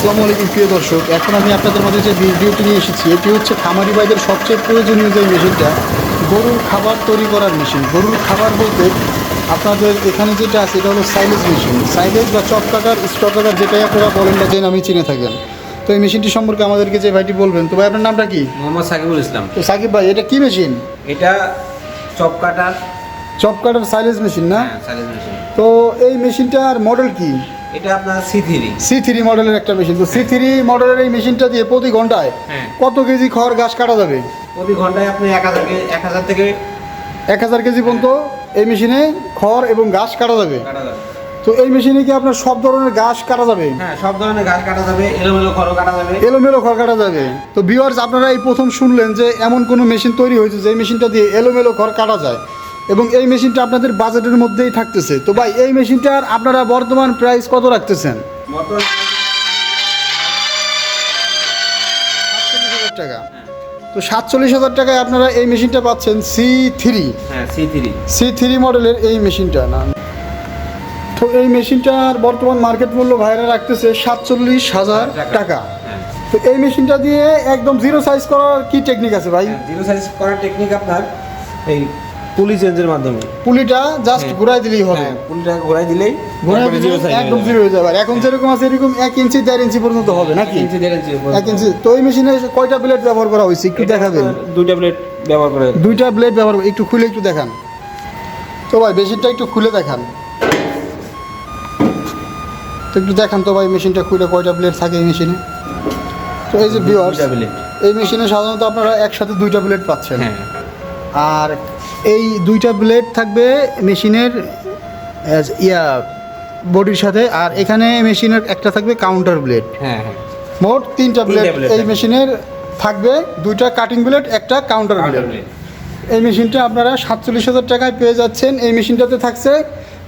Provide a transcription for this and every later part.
আসসালামু আলাইকুম প্রিয় দর্শক। এখন আমি আপনাদের মাঝে যে ভিডিওটি নিয়ে এসেছি এটি হচ্ছে খামারি ভাইদের সবচেয়ে প্রয়োজনীয় যে মেশিনটা গরুর খাবার তৈরি করার মেশিন। গরুর খাবার বলতে আপনাদের এখানে যেটা আছে এটা হলো সাইলেজ মেশিন। সাইলেজ বা চপ কাটার যেটাই আপনারা বলেন বা যে আমি চিনে থাকেন। তো এই মেশিনটি সম্পর্কে আমাদেরকে যে ভাইটি বলবেন তো ভাই আপনার নামটা কি? মোহাম্মদ সাকিবুল ইসলাম। তো সাকিব ভাই এটা কি মেশিন? এটা chop cutter chop cutter silage machine না? হ্যাঁ সাইলেজ মেশিন। তো এই মেশিনটার মডেল কি? এটা আপনার সি থ্রি সি থ্রি মডেলের একটা মেশিন তো সি থ্রি মডেলের এই মেশিনটা দিয়ে প্রতি ঘন্টায় হ্যাঁ। কত কেজি খড় ঘাস কাটা যাবে? প্রতি ঘন্টায় আপনি এক হাজার এক হাজার থেকে এক হাজার কেজি পর্যন্ত এই মেশিনে খড় এবং ঘাস কাটা যাবে। তো এই মেশিনে কি আপনার সব ধরনের ঘাস কাটা যাবে? হ্যাঁ সব ধরনের ঘাস কাটা যাবে এলোমেলো খড়ও কাটা যাবে। এলোমেলো খড় কাটা যাবে। তো ভিউয়ার্স আপনারা এই প্রথম শুনলেন যে এমন কোনো মেশিন তৈরি হয়েছে যে মেশিনটা দিয়ে এলোমেলো খড় কাটা যায়। এবং এই মেশিনটা আপনাদের বাজেটের মধ্যেই থাকতেছে। তো ভাই এই মেশিনটার আপনারা বর্তমান প্রাইস কত রাখতেছেন? সাতচল্লিশ হাজার টাকা। তো সাতচল্লিশ হাজার টাকায় আপনারা এই মেশিনটা পাচ্ছেন সি থ্রি হ্যাঁ সি থ্রি মডেলের এই মেশিনটা। না। তো এই মেশিনটার বর্তমান মার্কেট মূল্য ভাইরা রাখতেছে সাতচল্লিশ হাজার টাকা। হ্যাঁ। তো এই মেশিনটা দিয়ে একদম জিরো সাইজ করার কি টেকনিক আছে ভাই? জিরো সাইজ করার টেকনিক আপনার এই পুলি চেঞ্জের মাধ্যমে। পুলিটা জাস্ট ঘুরাই দিলেই হবে। হ্যাঁ পুলিটা ঘোরাই দিলেই ঘুরাই একদম জিরো হয়ে যাবে। আর এখন যেরকম আছে এরকম এক ইঞ্চি দেড় ইঞ্চি পর্যন্ত হবে নাকি? ইঞ্চি দেড় ইঞ্চি এক ইঞ্চি তো এই মেশিনে কয়টা ব্লেড ব্যবহার করা হয়েছে? একটু দেখাবেন। দুইটা প্লেট ব্যবহার করে। দুইটা ব্লেড ব্যবহার একটু খুলে একটু দেখান। তো ভাই মেশিনটা একটু খুলে দেখান। তো একটু দেখান তো ভাই মেশিনটা খুলে কয়টা ব্লেড থাকে এই মেশিনে তো এই যে ভিউয়ার্স এই মেশিনে সাধারণত আপনারা একসাথে দুইটা ব্লেড পাচ্ছেন। হ্যাঁ। আর এই দুইটা ব্লেড থাকবে মেশিনের ইয়া বডির সাথে আর এখানে মেশিনের একটা থাকবে কাউন্টার ব্লেড হ্যাঁ হ্যাঁ। মোট তিনটা ব্লেড এই মেশিনের থাকবে দুইটা কাটিং ব্লেড একটা কাউন্টার ব্লেড এই মেশিনটা আপনারা সাতচল্লিশ হাজার টাকায় পেয়ে যাচ্ছেন। এই মেশিনটাতে থাকছে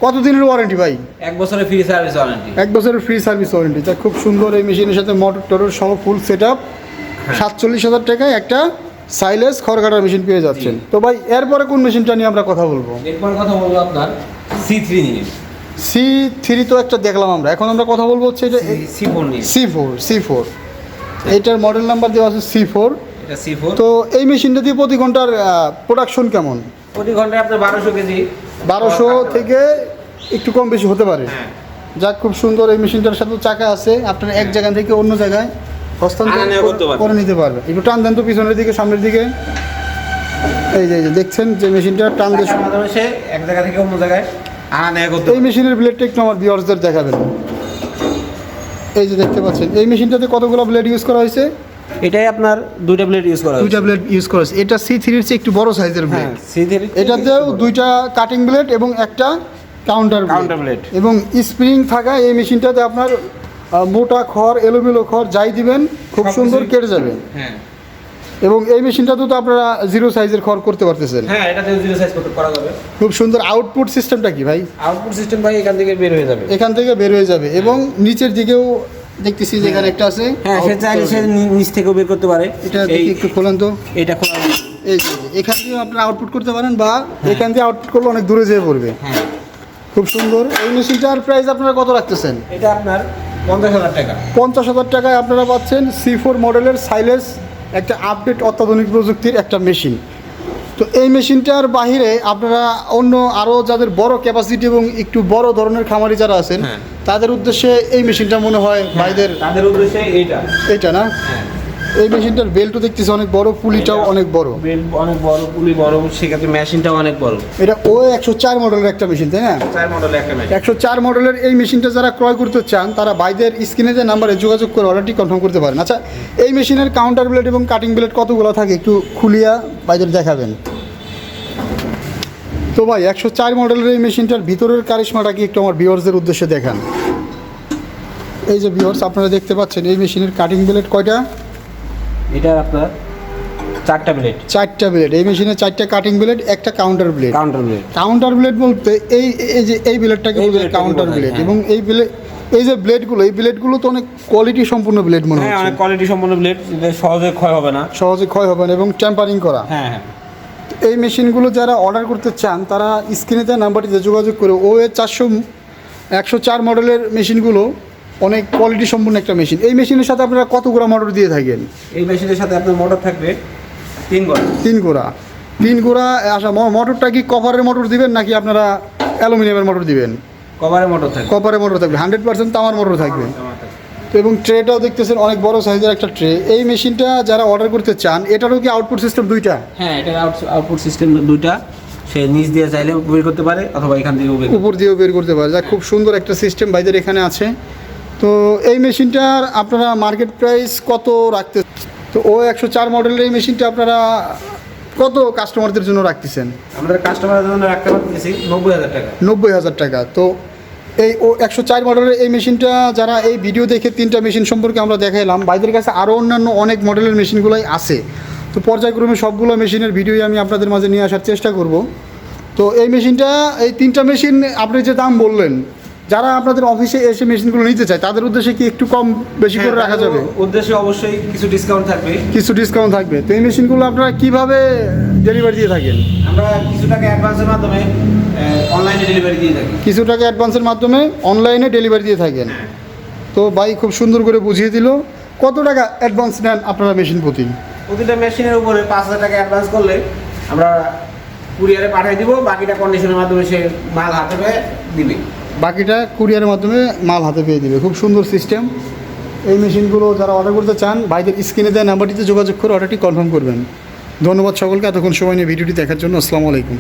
কতদিনের ওয়ারেন্টি ভাই? এক বছরের ফ্রি সার্ভিস ওয়ারেন্টি এক বছরের ফ্রি সার্ভিস ওয়ারেন্টি তা খুব সুন্দর এই মেশিনের সাথে মোটর টটর সহ ফুল সেট আপ হ্যাঁ। সাতচল্লিশ হাজার টাকায় একটা সাইলেস খড় কাটার মেশিন পেয়ে যাচ্ছেন। তো ভাই এরপরে কোন মেশিনটা নিয়ে আমরা কথা বলব? এরপর কথা বলব আপনার সি থ্রি নিয়ে। সি থ্রি তো একটা দেখলাম আমরা। এখন আমরা কথা বলব হচ্ছে এটা C four C four C four এইটার মডেল নাম্বার দেওয়া আছে সি ফোর সি ফোর তো এই মেশিনটা দিয়ে প্রতি ঘণ্টার প্রোডাকশন কেমন? প্রতি ঘন্টায় আপনার বারোশো কেজি। বারোশো থেকে একটু কম বেশি হতে পারে। হ্যাঁ। যাক খুব সুন্দর এই মেশিনটার সাথে চাকা আছে। আপনার এক জায়গা থেকে অন্য জায়গায় হস্তান্তর করে- নিতে পারবে। একটু টান দেন তো পিছনের দিকে সামনের দিকে। এই যে এই যে দেখছেন যে মেশিনটা টান দিয়ে সে এক জায়গা থেকে অন্য জায়গায় আনা নেওয়া করতে এই মেশিনের ব্লেডটা একটু আমার বিয়ার্সদের দেখাবেন। এই যে দেখতে পাচ্ছেন এই মেশিনটাতে কতগুলো ব্লেড ইউজ করা হয়েছে? এটাই আপনার দুইটা প্লেট ইউজ করা দুইটা ব্লেড ইউজ করা হয়েছে। এটা সি থ্রির চেয়ে একটু বড় সাইজের ব্লেড সি থ্রি এটাতেও দুইটা কাটিং ব্লেড এবং একটা কাউন্টার Counter blade। এবং স্প্রিং থাকা এই মেশিনটাতে আপনার মোটা খড় এলোমেলো খড় যাই দিবেন খুব সুন্দর কেটে যাবে। হ্যাঁ। এবং এই মেশিনটাতেও তো আপনারা জিরো সাইজের খড় করতে পারতেছেন। হ্যাঁ এটাতে জিরো সাইজ করতে করা যাবে। খুব সুন্দর আউটপুট সিস্টেমটা কি ভাই? আউটপুট সিস্টেম ভাই এখান থেকে বের হয়ে যাবে। এখান থেকে বের হয়ে যাবে এবং নিচের দিকেও দেখতেছি যে এখানে একটা আছে। হ্যাঁ সে চাইলে সে নিচ থেকেও বের করতে পারে। এটা দেখি একটু খোলেন তো। এটা খোলা এই যে, এখান দিয়ে আপনারা আউটপুট করতে পারেন বা এখান দিয়ে আউটপুট করলে অনেক দূরে যেয়ে পড়বে। হ্যাঁ। খুব সুন্দর। এই মেশিনটার প্রাইস আপনারা কত রাখতেছেন? এটা আপনার পঞ্চাশ হাজার টাকা। পঞ্চাশ হাজার টাকায় আপনারা পাচ্ছেন সি ফোর মডেলের সাইলেস একটা আপডেট অত্যাধুনিক প্রযুক্তির একটা মেশিন তো এই মেশিনটার বাহিরে আপনারা অন্য আরও যাদের বড় ক্যাপাসিটি এবং একটু বড় ধরনের খামারি যারা আছেন হ্যাঁ। তাদের উদ্দেশ্যে এই মেশিনটা মনে হয় ভাইদের তাদের উদ্দেশ্যে এইটা। এইটা না? হ্যাঁ। এই মেশিনটার বেল্টও দেখতেছি অনেক বড় পুলিটাও অনেক বড়। বেল অনেক বড় পুলি বড় সেক্ষেত্রে মেশিনটাও অনেক বড়। এটা ও একশো চার মডেলের একটা মেশিন তাই না? চার মডেল একটা মেশিন। একশো চার মডেলের এই মেশিনটা যারা ক্রয় করতে চান তারা বাইদের স্ক্রিনে যে নাম্বারে যোগাযোগ করে অর্ডারটি কনফার্ম করতে পারেন। আচ্ছা এই মেশিনের কাউন্টার ব্লেড এবং কাটিং ব্লেড কতগুলো থাকে একটু খুলিয়া বাইদের দেখাবেন? তো ভাই একশো চার মডেলের এই মেশিনটার ভিতরের কারিশমাটা কি একটু আমার ভিওর্সদের উদ্দেশ্যে দেখান। এই যে ভিওর্স আপনারা দেখতে পাচ্ছেন এই মেশিনের কাটিং ব্লেড কয়টা? এটা আপনার চারটা প্লেট চারটা ব্লেড এই মেশিনে চারটা কাটিং ব্লেড একটা counter blade counter plate counter blade বলতে এই এই যে এই ব্লেডটাকে কাউন্টার ব্লেড। এবং এই ব্লেড এই যে ব্লেডগুলো এই ব্লেডগুলো তো অনেক কোয়ালিটি সম্পূর্ণ ব্লেড মনে হ্যাঁ হচ্ছে। অনেক কোয়ালিটি সম্পূর্ণ প্লেট সহজে ক্ষয় হবে না। সহজে ক্ষয় হবে না এবং টেম্পারিং করা। হ্যাঁ হ্যাঁ। এই মেশিনগুলো যারা অর্ডার করতে চান তারা স্ক্রিনে দেওয়া নাম্বারটিতে যোগাযোগ করে। ও এ চারশো একশো চার মডেলের মেশিনগুলো অনেক কোয়ালিটি সম্পূর্ণ একটা মেশিন এই মেশিনের সাথে আপনারা কত গ্রাম মোটর দিয়ে থাকেন? এই মেশিনের সাথে আপনার মোটর থাকবে তিন ঘণ্টা তিন গোড়া। তিন গোড়া আচ্ছা মোটরটা কি কভারের মোটর দিবেন নাকি আপনারা অ্যালুমিনিয়ামের মোটর দিবেন? কভারে মোটর থাকবে। কপারের মোটর থাকবে। হান্ড্রেড পার্সেন্ট তামার মোটর থাকবে। তো এবং ট্রেটাও দেখতেছেন অনেক বড় সাইজের একটা ট্রে এই মেশিনটা যারা অর্ডার করতে চান এটারও কি আউটপুট সিস্টেম দুইটা? হ্যাঁ এটা আউটপুট সিস্টেম দুইটা। সে নিচ দিয়ে চাইলে বের করতে পারে অথবা এখান থেকে উপর দিয়েও বের করতে পারে। যা খুব সুন্দর একটা সিস্টেম ভাইদের এখানে আছে। তো এই মেশিনটার আপনারা মার্কেট প্রাইস কত রাখতে তো ও একশো চার মডেলের এই মেশিনটা আপনারা কত কাস্টমারদের জন্য রাখতেছেন? আমাদের কাস্টমারের জন্য রাখতে পারতেছি নব্বই হাজার টাকা। নব্বই হাজার টাকা। তো এই ও একশো চার মডেলের এই মেশিনটা যারা এই ভিডিও দেখে তিনটা মেশিন সম্পর্কে আমরা দেখাইলাম বাইদের কাছে আরও অন্যান্য অনেক মডেলের মেশিনগুলোই আছে। তো পর্যায়ক্রমে সবগুলো মেশিনের ভিডিওই আমি আপনাদের মাঝে নিয়ে আসার চেষ্টা করব। তো এই মেশিনটা এই তিনটা মেশিন আপনি যে দাম বললেন যারা আপনাদের অফিসে এসে মেশিনগুলো নিতে চায় তাদের উদ্দেশ্যে কি একটু কম বেশি করে রাখা যাবে? উদ্দেশ্যে অবশ্যই কিছু ডিসকাউন্ট থাকবে। কিছু ডিসকাউন্ট থাকবে। তো এই মেশিনগুলো আপনারা কীভাবে ডেলিভারি দিয়ে থাকেন? আমরা কিছু টাকা অ্যাডভান্সের মাধ্যমে অনলাইনে ডেলিভারি দিয়ে থাকি। কিছু টাকা অ্যাডভান্সের মাধ্যমে অনলাইনে ডেলিভারি দিয়ে থাকেন। তো ভাই খুব সুন্দর করে বুঝিয়ে দিল। কত টাকা অ্যাডভান্স নেন আপনারা মেশিন প্রতি? প্রতিটা মেশিনের উপরে পাঁচ হাজার টাকা অ্যাডভান্স করলে আমরা কুরিয়ারে পাঠিয়ে দিব। বাকিটা কন্ডিশনের মাধ্যমে সে মাল হাতে দিবে। বাকিটা কুরিয়ারের মাধ্যমে মাল হাতে পেয়ে দিবে। খুব সুন্দর সিস্টেম এই মেশিনগুলো যারা অর্ডার করতে চান, ভাইদের স্ক্রিনে দেওয়া নাম্বারটিতে যোগাযোগ করে অর্ডারটি কনফার্ম করবেন। ধন্যবাদ সকলকে। এতক্ষণ সময় নিয়ে ভিডিওটি দেখার জন্য আসসালামু আলাইকুম।